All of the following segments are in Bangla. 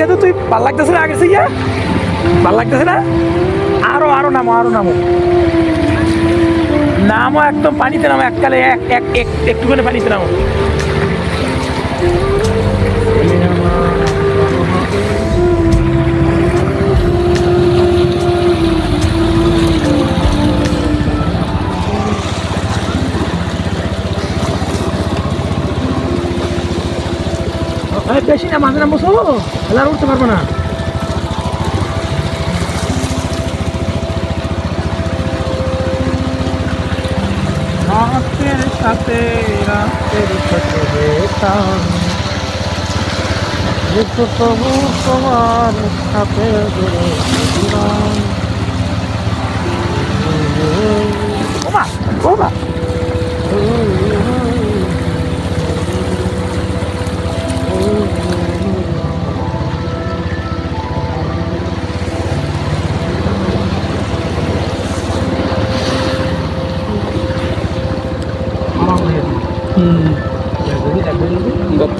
দিকে তুই ভালো লাগতেছে না, আগের থেকে ভালো লাগতেছে না? আরও আরও নামো আরও নামো। নামো একদম পানিতে নামো, এককালে এক এক এক, একটুখানি পানিতে নামো। এই বেশি না, মাঝে নামবো তাহলে আর উঠতে পারব না। রাতের সাথে রাতের সাথে তবু তোমার সাথে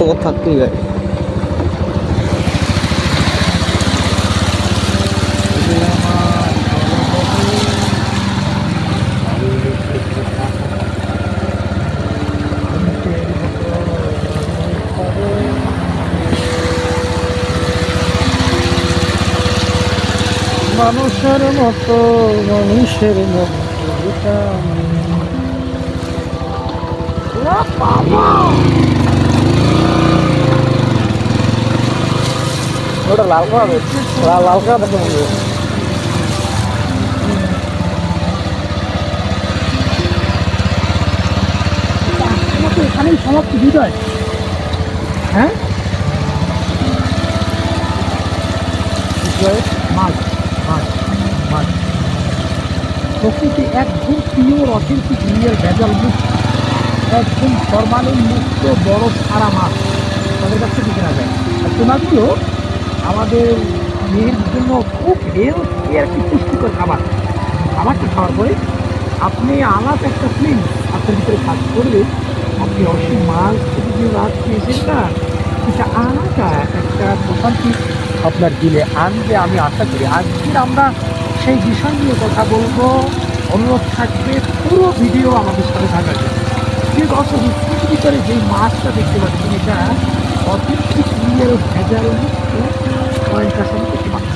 গপ্প থাকতেই যায় মানুষের মতো মানুষের মতো এটা আমি। ওরা বাবা! ওটা লাল করা লাল লাল করা দেখতে বলব এখানেই সমাপ্তি বিজয় হ্যাঁ। মাছ মাছ মাছ প্রকৃতি একদম পিওর অথেন্টিক রিয়েল ভেজাল মুক্ত একদম ফরমালিন মুক্ত বড় সারা মাছ তাদের কাছ থেকে কেনা যায়। আর তোমাগুলো আমাদের মেয়ের জন্য খুব হেলথি একটি পুষ্টিকর খাবার। খাবারটা খাওয়ার পরে আপনি আলাদা একটা ফিল্ম আপনার ভিতরে কাজ করলে আপনি অসীম মাছ থেকে যে রাত খেয়েছেন না, সেটা আলাদা একটা প্রশান্তি আপনার দিলে আনবে আমি আশা করি। আজকের আমরা সেই বিষয় নিয়ে কথা বলব। অনুরোধ থাকবে পুরো ভিডিও আমাদের সাথে থাকার জন্য। দর্শক স্কুলের ভিতরে যে মাছটা দেখতে পাচ্ছেন, এটা অথেন্টিক রিয়েল পয়েন্টটা সম্পর্কে মাছ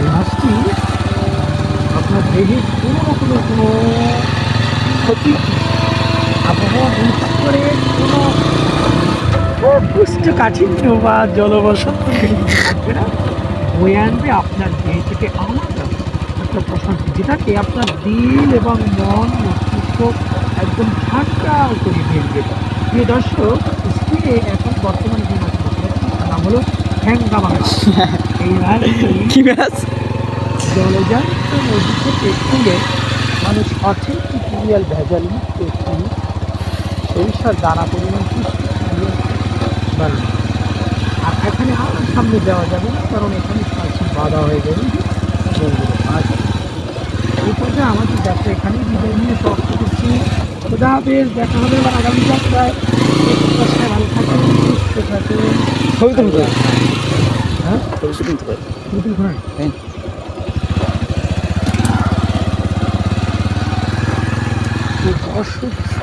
এই মাছটি আপনার দেহের কোনো রকমের কোনো ক্ষতি আবহাওয়া অনুভব করে কোনো কোষ্ঠকাঠিন্য বা জলবসন্ত থাকবে না। বয়ে আনবে আপনার দেহ থেকে আলাদা একটা প্রশান্তি যেটাকে আপনার দিল এবং মন মস্তিষ্ক একদম ঠান্ডা করে ফেলবে। প্রিয় দর্শক স্ক্রিনে এখন বর্তমানে যে দেখতে নাম হলো হ্যাঙ্গা মাছ এই কি ম্যাচ জলজান্ত নদী থেকে তুলে মানুষ অথেন্টিক রিয়াল ভেজাল মুক্ত একটি সরিষার দানা পরিমাণ আর এখানে আর সামনে যাওয়া যাবে না কারণ এখানে পাখি বাধা হয়ে যাবে। এই পর্যায়ে আমাদের যাত্রা এখানেই বিদায় নিয়ে সমাপ্ত করছি। খোদা হাফেজ দেখা হবে আগামী যাত্রায়। ভালো ছবি তুলতে হ্যাঁ? ছবি তুলতে পারি। দুটি ঘোড়া হ্যাঁ। তো দর্শক